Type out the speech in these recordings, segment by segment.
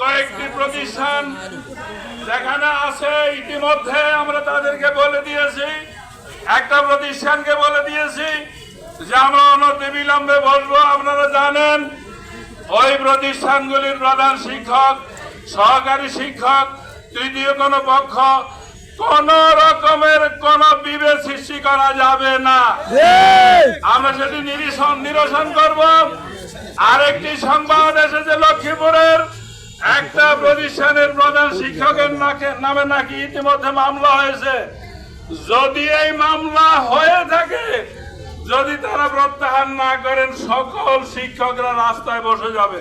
কয়েকটি প্রতিষ্ঠান যেখানে আছে ইতিমধ্যে আমরা তাদেরকে বলে দিয়েছি। একটা প্রতিষ্ঠানকে বলে দিয়েছি যে আমরা অনতি বিলম্বে বসবো আপনারা জানেন ওই প্রতিষ্ঠানগুলির প্রধান শিক্ষক সহকারী শিক্ষক তৃতীয় কোনো পক্ষ কোন রকমের কোন বিভেদ সৃষ্টি করা যাবে না। আমরা সেটি নিরসন করব। আরেকটি সংবাদ এসেছে লক্ষ্মীপুরের। একটা প্রতিষ্ঠানের প্রধান শিক্ষকের নামে নাকি ইতিমধ্যে মামলা হয়েছে। যদি এই মামলা হয়ে থাকে যদি তারা প্রত্যাহার না করেন সকল শিক্ষকরা রাস্তায় বসে যাবে।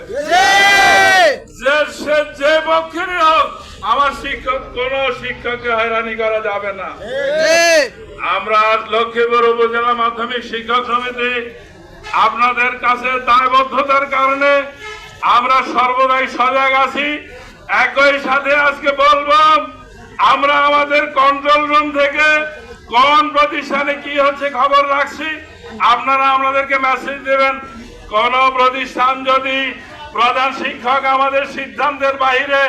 যে সে যে পক্ষেরই হোক আমার শিক্ষক কোন শিক্ষককে হয়রানি করা যাবে না। আমরা আজ লক্ষ্মীপুর উপজেলা মাধ্যমিক শিক্ষক সমিতি আপনাদের কাছে দায়বদ্ধতার কারণে আমরা সর্বদাই সজাগ আছি। একই সাথে আজকে বলব আমরা আমাদের কন্ট্রোল রুম থেকে কোন প্রতিষ্ঠানে কি হচ্ছে খবর রাখছি আপনারা আমাদেরকে মেসেজ দেবেন। কোন প্রতিষ্ঠান যদি প্রধান শিক্ষক আমাদের সিদ্ধান্তের বাইরে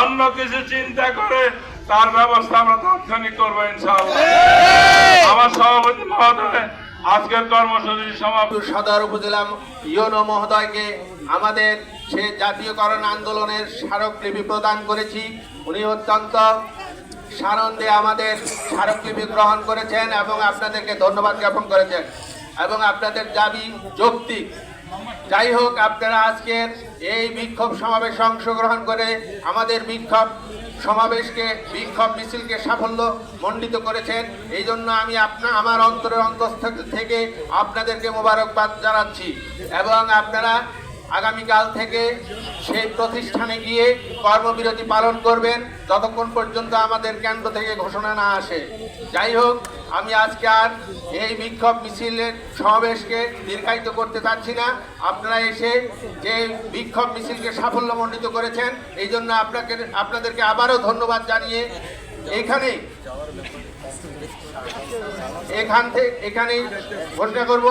অন্য কিছু চিন্তা করে তার ব্যবস্থা আমরা তাৎক্ষণিক করব ইনশাআল্লাহ। আমার সভাপতি আজকের কর্মসূচি সমাপ্ত। সদর উপজেলা ইউনো মহোদয়কে আমাদের সে জাতীয়করণ আন্দোলনের স্মারকলিপি প্রদান করেছি। উনি অত্যন্ত সানন্দে আমাদের স্মারকলিপি গ্রহণ করেছেন এবং আপনাদেরকে ধন্যবাদ জ্ঞাপন করেছেন। এবং আপনাদের দাবি যৌক্তিক। যাই হোক, আপনারা আজকের এই বিক্ষোভ সমাবেশে অংশগ্রহণ করে আমাদের বিক্ষোভ সমাবেশকে, বিক্ষোভ মিছিলকে সাফল্য মণ্ডিত করেছেন। এই জন্য আমি আপনা, আমার অন্তরের অন্তঃস্থ থেকে আপনাদেরকে মোবারকবাদ জানাচ্ছি এবং আপনারা আগামীকাল থেকে সেই প্রতিষ্ঠানে গিয়ে কর্মবিরতি পালন করবেন যতক্ষণ পর্যন্ত আমাদের কেন্দ্র থেকে ঘোষণা না আসে। যাই হোক, আমি আজকে আর এই বিক্ষোভ মিছিলের সমাবেশকে দীর্ঘায়িত করতে চাচ্ছি না। আপনারা এসে যে বিক্ষোভ মিছিলকে সাফল্যমণ্ডিত করেছেন, এই জন্য আপনাকে, আপনাদেরকে আবারও ধন্যবাদ জানিয়ে এখানে এখান থেকে এখানেই ঘোষণা করব।